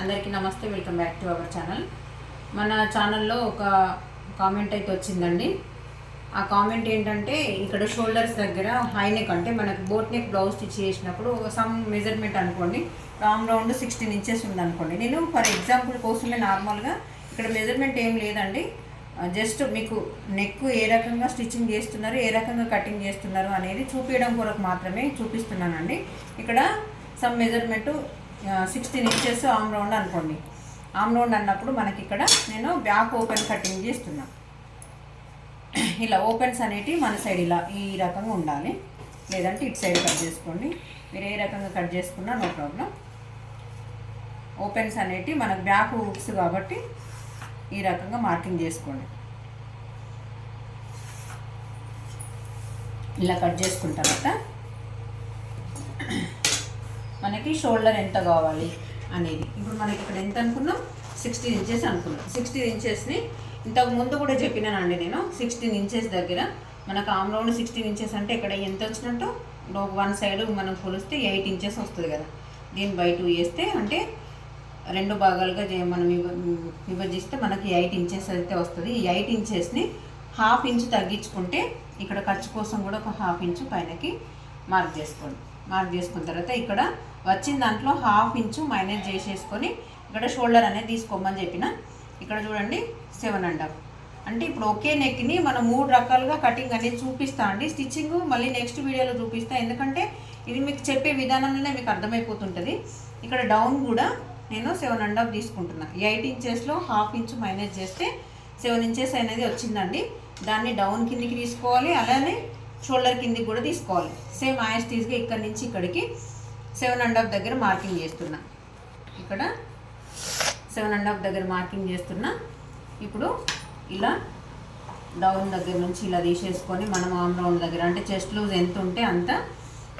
అందరికీ నమస్తే welcome back to our channel. మన ఛానల్లో ఒక కామెంట్ అయితే వచ్చిందండి. ఆ కామెంట్ ఏంటంటే ఇక్కడ షోల్డర్స్ దగ్గర హై నెక్ అంటే మనకు బోట్ నెక్ బ్లౌజ్ స్టిచ్ చేసినప్పుడు సమ్ మెజర్మెంట్ అనుకోండి. రామ్ రౌండ్ సిక్స్టీన్ ఇంచెస్ ఉందనుకోండి. నేను ఫర్ ఎగ్జాంపుల్ కోసమే నార్మల్గా ఇక్కడ మెజర్మెంట్ ఏం లేదండి. జస్ట్ మీకు నెక్ ఏ రకంగా స్టిచ్చింగ్ చేస్తున్నారు ఏ రకంగా కటింగ్ చేస్తున్నారు అనేది చూపించడం కొరకు మాత్రమే చూపిస్తున్నానండి. ఇక్కడ some measurement sixteen inches arm round అనుకోండి. ఆమ్ రౌండ్ అన్నప్పుడు మనకి ఇక్కడ నేను బ్యాక్ ఓపెన్ కటింగ్ చేస్తున్నా. ఇలా ఓపెన్స్ అనేటివి మన సైడ్ ఇలా ఈ రకంగా ఉండాలి. లేదంటే ఇటు సైడ్ కట్ చేసుకోండి. మీరు ఏ రకంగా కట్ చేసుకున్నా నో ప్రాబ్లం ఓపెన్స్ అనేటివి మనకు బ్యాక్ హుక్స్ కాబట్టి ఈ రకంగా మార్కింగ్ చేసుకోండి. ఇలా కట్ చేసుకున్న తర్వాత మనకి షోల్డర్ ఎంత కావాలి అనేది. ఇప్పుడు మనకి ఇక్కడ ఎంత అనుకున్నాం? సిక్స్టీన్ ఇంచెస్ అనుకున్నాం. సిక్స్టీన్ ఇంచెస్ని ఇంతకు ముందు కూడా చెప్పినానండి నేను. సిక్స్టీన్ ఇంచెస్ దగ్గర మనకు ఆమ్ రౌండ్ సిక్స్టీన్ ఇంచెస్ అంటే ఇక్కడ ఎంత వచ్చినట్టు? వన్ సైడ్ మనం కొలిస్తే ఎయిట్ ఇంచెస్ వస్తుంది కదా. దీన్ని బై టూ వేస్తే అంటే రెండు భాగాలుగా మనం విభజిస్తే మనకి ఎయిట్ ఇంచెస్ అయితే వస్తుంది. ఈ ఎయిట్ ఇంచెస్ని హాఫ్ ఇంచ్ తగ్గించుకుంటే ఇక్కడ ఖర్చు కోసం కూడా ఒక హాఫ్ ఇంచు పైనకి మార్క్ చేసుకోండి. మార్క్ చేసుకున్న తర్వాత ఇక్కడ వచ్చిన దాంట్లో హాఫ్ ఇంచు మైనస్ చేసేసుకొని ఇక్కడ షోల్డర్ అనేది తీసుకోమని చెప్పిన. ఇక్కడ చూడండి సెవెన్ అండ్ హాఫ్. అంటే ఇప్పుడు ఒకే నెక్ని మనం మూడు రకాలుగా కటింగ్ అనేది చూపిస్తా అండి. స్టిచ్చింగ్ మళ్ళీ నెక్స్ట్ వీడియోలో చూపిస్తా. ఎందుకంటే ఇది మీకు చెప్పే విధానంలోనే మీకు అర్థమైపోతుంటుంది. ఇక్కడ డౌన్ కూడా నేను సెవెన్ అండ్ హాఫ్ తీసుకుంటున్నా. ఎయిట్ ఇంచెస్లో హాఫ్ ఇంచ్ మైనస్ చేస్తే సెవెన్ ఇంచెస్ అనేది వచ్చిందండి. దాన్ని డౌన్ కిందికి తీసుకోవాలి. అలానే షోల్డర్ కిందికి కూడా తీసుకోవాలి. సేమ్ యాస్టీస్గా ఇక్కడ నుంచి ఇక్కడికి సెవెన్ అండ్ హాఫ్ దగ్గర మార్కింగ్ చేస్తున్నా. ఇక్కడ సెవెన్ అండ్ హాఫ్ దగ్గర మార్కింగ్ చేస్తున్నా. ఇప్పుడు ఇలా డౌన్ దగ్గర నుంచి ఇలా తీసేసుకొని మనం ఆమ్ రౌండ్ దగ్గర అంటే చెస్ట్ లూజ్ ఎంత ఉంటే అంత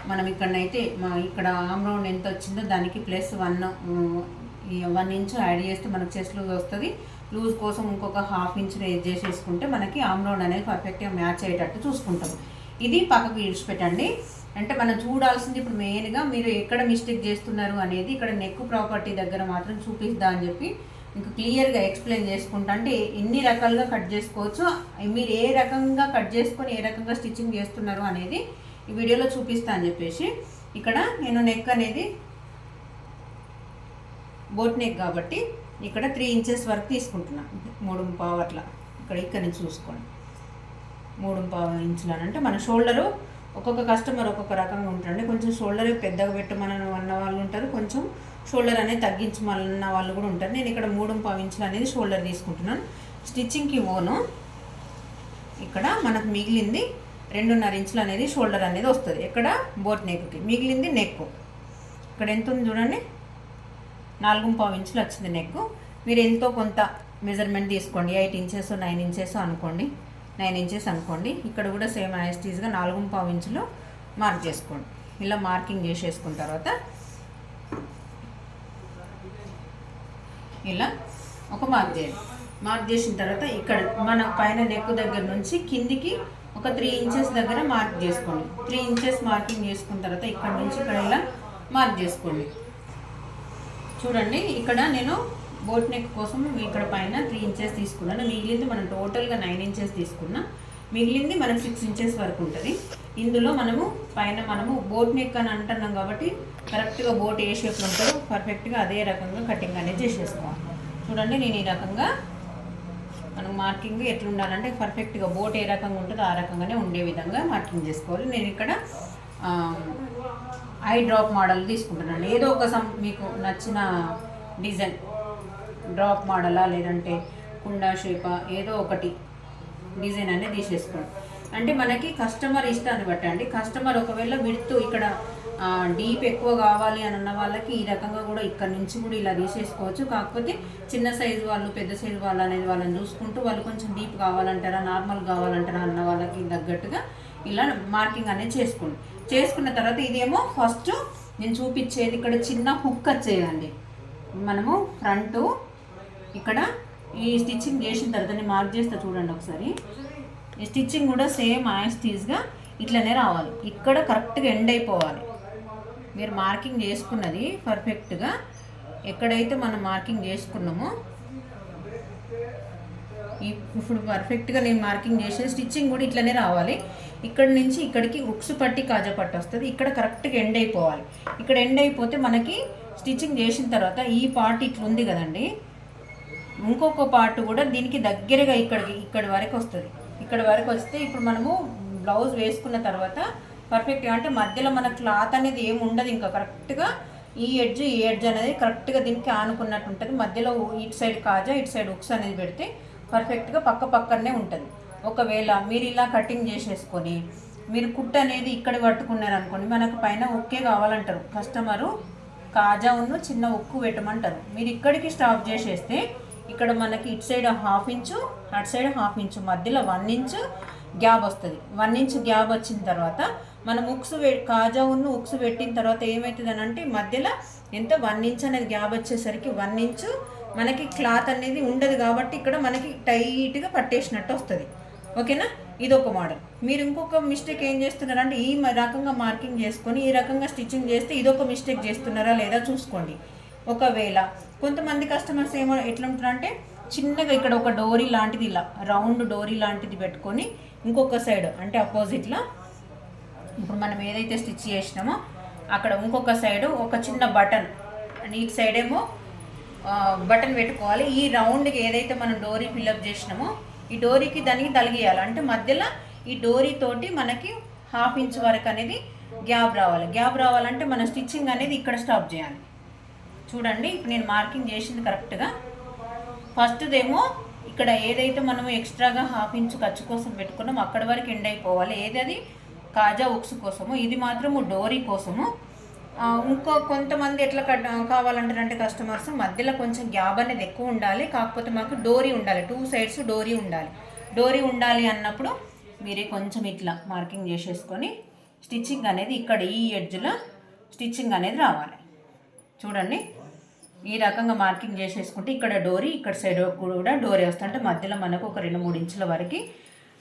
మనం ఇక్కడనైతే మా- ఇక్కడ ఆమ్ రౌండ్ ఎంత వచ్చిందో దానికి plus one one inch add చేస్తే మనకు చెస్ట్ లూజ్ వస్తుంది. లూజ్ కోసం ఇంకొక హాఫ్ ఇంచ్ రేజ్ చేసేసుకుంటే మనకి ఆమ్ రౌండ్ అనేది పర్ఫెక్ట్గా మ్యాచ్ అయ్యేటట్టు చూసుకుంటాం. ఇది పక్కకు విడిచిపెట్టండి అంటే మనం చూడాల్సింది ఇప్పుడు మెయిన్గా మీరు ఎక్కడ మిస్టేక్ చేస్తున్నారు అనేది ఇక్కడ నెక్ ప్రాపర్టీ దగ్గర మాత్రం చూపిస్తా అని చెప్పి మీకు క్లియర్గా ఎక్స్ప్లెయిన్ చేసుకుంటా. అంటే ఎన్ని రకాలుగా కట్ చేసుకోవచ్చు మీరు ఏ రకంగా కట్ చేసుకొని ఏ రకంగా స్టిచ్చింగ్ చేస్తున్నారు అనేది ఈ వీడియోలో చూపిస్తా అని చెప్పేసి ఇక్కడ నేను నెక్ అనేది బోట్ నెక్ కాబట్టి ఇక్కడ త్రీ ఇంచెస్ వరకు తీసుకుంటున్నాను మూడు పావు అట్లా ఇక్కడ ఇక్కడ నుంచి చూసుకోండి. మూడు పావు ఇంచులు అని. అంటే మన షోల్డరు ఒక్కొక్క కస్టమర్ ఒక్కొక్క రకంగా ఉంటారండి. కొంచెం షోల్డర్ పెద్దగా పెట్టమని అన్న వాళ్ళు ఉంటారు. కొంచెం షోల్డర్ అనేది తగ్గించమన్న వాళ్ళు కూడా ఉంటారు. నేను ఇక్కడ మూడు పావు ఇంచులు అనేది షోల్డర్ తీసుకుంటున్నాను. స్టిచ్చింగ్కి ఓను. ఇక్కడ మనకు మిగిలింది రెండున్నర ఇంచులు అనేది షోల్డర్ అనేది వస్తుంది. ఇక్కడ బోట్ నెక్కి. మిగిలింది నెక్ ఇక్కడ ఎంత ఉంది చూడండి. నాలుగు పావు ఇంచులు వచ్చింది నెక్ మీరు ఎంతో కొంత మెజర్మెంట్ తీసుకోండి. ఎయిట్ ఇంచెస్ నైన్ ఇంచెస్ అనుకోండి. నైన్ ఇంచెస్ అనుకోండి. ఇక్కడ కూడా సేమ్ యాస్టీస్గా నాలుగు పావు ఇంచులు మార్క్ చేసుకోండి. ఇలా మార్కింగ్ చేసేసుకున్న తర్వాత ఇలా ఒక మార్క్ చేయండి. మార్క్ చేసిన తర్వాత ఇక్కడ మన పైన నెక్ దగ్గర నుంచి కిందికి ఒక త్రీ ఇంచెస్ దగ్గర మార్క్ చేసుకోండి. త్రీ ఇంచెస్ మార్కింగ్ చేసుకున్న తర్వాత ఇక్కడ నుంచి ఇక్కడ ఇలా మార్క్ చేసుకోండి. చూడండి ఇక్కడ నేను బోట్ నెక్ కోసం ఇక్కడ పైన త్రీ ఇంచెస్ తీసుకున్నాను. మిగిలింది మనం టోటల్గా నైన్ ఇంచెస్ తీసుకున్నా. మిగిలింది మనం సిక్స్ ఇంచెస్ వరకు ఉంటుంది. ఇందులో మనము పైన మనము బోట్ నెక్ అని అంటున్నాం కాబట్టి కరెక్ట్గా బోట్ ఏ షేప్లో ఉంటుందో పర్ఫెక్ట్గా అదే రకంగా కటింగ్ అనేది చేసేసుకోవాలి. చూడండి నేను ఈ రకంగా మనం మార్కింగ్ ఎట్లా ఉండాలంటే పర్ఫెక్ట్గా బోట్ ఏ రకంగా ఉంటుందో ఆ రకంగానే ఉండే విధంగా మార్కింగ్ చేసుకోవాలి. నేను ఇక్కడ ఐ డ్రాప్ మోడల్ తీసుకుంటున్నాను. ఏదో ఒక సమ్ మీకు నచ్చిన డిజైన్. డ్రాప్ మోడలా లేదంటే కుండా షేపా ఏదో ఒకటి డిజైన్ అనేది తీసేసుకోండి. అంటే మనకి కస్టమర్ ఇష్టాన్ని బట్టి అండి. కస్టమర్ ఒకవేళ విడుతూ ఇక్కడ డీప్ ఎక్కువ కావాలి అని అన్న వాళ్ళకి ఈ రకంగా కూడా ఇక్కడ నుంచి కూడా ఇలా తీసేసుకోవచ్చు. కాకపోతే చిన్న సైజు వాళ్ళు పెద్ద సైజు వాళ్ళు అనేది వాళ్ళని చూసుకుంటూ వాళ్ళు కొంచెం డీప్ కావాలంటారా నార్మల్ కావాలంటారా అన్న వాళ్ళకి తగ్గట్టుగా ఇలా మార్కింగ్ అనేది చేసుకోండి. చేసుకున్న తర్వాత ఇదేమో ఫస్ట్ నేను చూపించేది ఇక్కడ చిన్న హుక్ వచ్చేదండి మనము ఫ్రంట్ ఇక్కడ ఈ స్టిచ్చింగ్ చేసిన తర్వాత నేను మార్క్ చేస్తా చూడండి ఒకసారి. ఈ స్టిచ్చింగ్ కూడా సేమ్ యాస్టీస్గా ఇట్లనే రావాలి. ఇక్కడ కరెక్ట్గా ఎండ్ అయిపోవాలి. మీరు మార్కింగ్ చేసుకున్నది పర్ఫెక్ట్గా ఎక్కడైతే మనం మార్కింగ్ చేసుకున్నామో ఇప్పుడు పర్ఫెక్ట్గా నేను మార్కింగ్ చేసిన స్టిచ్చింగ్ కూడా ఇట్లనే రావాలి. ఇక్కడ నుంచి ఇక్కడికి ఉక్స్ పట్టి కాజా పట్టి వస్తుంది. ఇక్కడ కరెక్ట్గా ఎండ్ అయిపోవాలి. ఇక్కడ ఎండ్ అయిపోతే మనకి స్టిచ్చింగ్ చేసిన తర్వాత ఈ పార్ట్ ఇట్లుంది కదండీ కదండి. ఇంకొక పార్ట్ కూడా దీనికి దగ్గరగా ఇక్కడికి ఇక్కడి వరకు వస్తుంది. ఇక్కడ వరకు వస్తే ఇప్పుడు మనము బ్లౌజ్ వేసుకున్న తర్వాత పర్ఫెక్ట్గా అంటే మధ్యలో మన క్లాత్ అనేది ఏమి ఉండదు ఇంకా కరెక్ట్గా ఈ ఎడ్జ్ ఈ ఎడ్జ్ అనేది కరెక్ట్గా దీనికి ఆనుకున్నట్టు ఉంటుంది. మధ్యలో ఇటు సైడ్ కాజా ఇటు సైడ్ ఉక్స్ అనేది పెడితే పర్ఫెక్ట్గా పక్క పక్కనే ఉంటుంది. ఒకవేళ మీరు ఇలా కటింగ్ చేసేసుకొని మీరు కుట్ అనేది ఇక్కడ పట్టుకున్నారు అనుకోండి మనకు పైన ఒకే కావాలంటారు. కస్టమరు కాజా ఉన్న చిన్న ఉక్కు పెట్టమంటారు. మీరు ఇక్కడికి స్టాప్ చేసేస్తే ఇక్కడ మనకి ఇటు సైడ్ హాఫ్ ఇంచు అటు సైడ్ హాఫ్ ఇంచు మధ్యలో వన్ ఇంచు గ్యాప్ వస్తుంది. వన్ ఇంచ్ గ్యాప్ వచ్చిన తర్వాత మనం ఉక్స్ కాజా ఉన్న ఉక్స్ పెట్టిన తర్వాత ఏమవుతుంది అని అంటే మధ్యలో ఎంత వన్ ఇంచ్ అనేది గ్యాప్ వచ్చేసరికి వన్ ఇంచు మనకి క్లాత్ అనేది ఉండదు కాబట్టి ఇక్కడ మనకి టైట్గా పట్టేసినట్టు వస్తుంది. ఓకేనా? ఇది ఒక మోడల్. మీరు ఇంకొక మిస్టేక్ ఏం చేస్తున్నారంటే ఈ రకంగా మార్కింగ్ చేసుకొని ఈ రకంగా స్టిచ్చింగ్ చేస్తే ఇదొక మిస్టేక్ చేస్తున్నారా లేదా చూసుకోండి. ఒకవేళ కొంతమంది కస్టమర్స్ ఏమో ఎట్లా ఉంటారంటే చిన్నగా ఇక్కడ ఒక డోరీ లాంటిది ఇలా రౌండ్ డోరీ లాంటిది పెట్టుకొని ఇంకొక సైడ్ అంటే అపోజిట్లో ఇప్పుడు మనం ఏదైతే స్టిచ్ చేసినామో అక్కడ ఇంకొక సైడ్ ఒక చిన్న బటన్ అండ్ ఇటు సైడ్ ఏమో బటన్ పెట్టుకోవాలి. ఈ రౌండ్కి ఏదైతే మనం డోరీ ఫిల్అప్ చేసినామో ఈ డోరీకి దానికి తలిగేయాలి. అంటే మధ్యలో ఈ డోరీ తోటి మనకి హాఫ్ ఇంచ్ వరకు అనేది గ్యాప్ రావాలి. గ్యాప్ రావాలంటే మన స్టిచ్చింగ్ అనేది ఇక్కడ స్టాప్ చేయాలి. చూడండి ఇప్పుడు నేను మార్కింగ్ చేసింది కరెక్ట్గా. ఫస్ట్దేమో ఇక్కడ ఏదైతే మనము ఎక్స్ట్రాగా హాఫ్ ఇంచ్ ఖర్చు కోసం పెట్టుకున్నామో అక్కడ వరకు ఎండ్ అయిపోవాలి. ఏది అది కాజా ఉక్స్ కోసము. ఇది మాత్రము డోరీ కోసము. ఇంకో కొంతమంది ఎట్లా కట్ కావాలంటారంటే కస్టమర్స్ మధ్యలో కొంచెం గ్యాప్ అనేది ఎక్కువ ఉండాలి. కాకపోతే మాకు డోరీ ఉండాలి. టూ సైడ్స్ డోరీ ఉండాలి. డోరీ ఉండాలి అన్నప్పుడు మీరే కొంచెం ఇట్లా మార్కింగ్ చేసేసుకొని స్టిచ్చింగ్ అనేది ఇక్కడ ఈ ఎడ్జ్లో స్టిచ్చింగ్ అనేది రావాలి. చూడండి. ఈ రకంగా మార్కింగ్ చేసేసుకుంటే ఇక్కడ డోరీ ఇక్కడ సైడ్ కూడా డోరీ వస్తుంది అంటే మధ్యలో మనకు ఒక రెండు మూడు ఇంచుల వరకు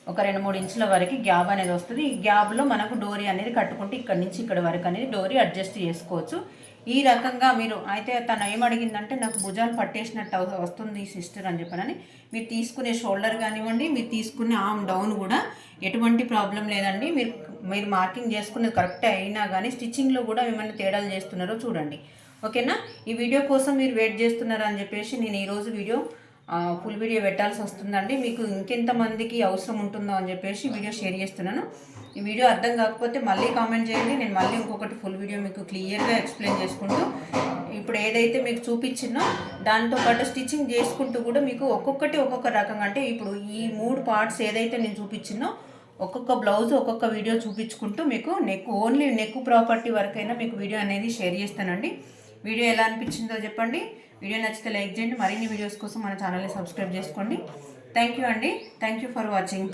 ఒక రెండు మూడు ఇంచుల వరకు గ్యాప్ అనేది వస్తుంది. ఈ గ్యాప్లో మనకు డోరీ అనేది కట్టుకుంటే ఇక్కడ నుంచి ఇక్కడ వరకు అనేది డోరీ అడ్జస్ట్ చేసుకోవచ్చు. ఈ రకంగా మీరు అయితే తను ఏం నాకు భుజాలు పట్టేసినట్టు అవ- వస్తుంది సిస్టర్ అని చెప్పనని. మీరు తీసుకునే షోల్డర్ కానివ్వండి మీరు తీసుకునే ఆమ్ డౌన్ కూడా ఎటువంటి ప్రాబ్లం లేదండి. మీరు మీరు మార్కింగ్ చేసుకున్నది కరెక్ట్ అయినా కానీ స్టిచ్చింగ్లో కూడా ఏమైనా తేడాలు చేస్తున్నారో చూడండి. ఓకేనా? ఈ వీడియో కోసం మీరు వెయిట్ చేస్తున్నారని చెప్పేసి నేను ఈరోజు వీడియో ఫుల్ వీడియో పెట్టాల్సి వస్తుందండి. మీకు ఇంకెంతమందికి అవసరం ఉంటుందో అని చెప్పేసి వీడియో షేర్ చేస్తున్నాను. ఈ వీడియో అర్థం కాకపోతే మళ్ళీ కామెంట్ చేయండి. నేను మళ్ళీ ఇంకొకటి ఫుల్ వీడియో మీకు క్లియర్గా ఎక్స్ప్లెయిన్ చేసుకుంటూ ఇప్పుడు ఏదైతే మీకు చూపించినో దాంతో పాటు స్టిచ్చింగ్ చేసుకుంటూ కూడా మీకు ఒక్కొక్కటి ఒక్కొక్క రకంగా అంటే ఇప్పుడు ఈ మూడు పార్ట్స్ ఏదైతే నేను చూపించినో ఒక్కొక్క బ్లౌజ్ ఒక్కొక్క వీడియో చూపించుకుంటూ మీకు నెక్ ఓన్లీ నెక్ ప్రాపర్టీ వరకైనా మీకు వీడియో అనేది షేర్ చేస్తానండి. వీడియో ఎలా అనిపించిందో చెప్పండి. వీడియో నచ్చితే లైక్ చేయండి. మరిన్ని వీడియోస్ కోసం మన ఛానల్ని సబ్స్క్రైబ్ చేసుకోండి. థ్యాంక్ యూ అండి. Thank you for watching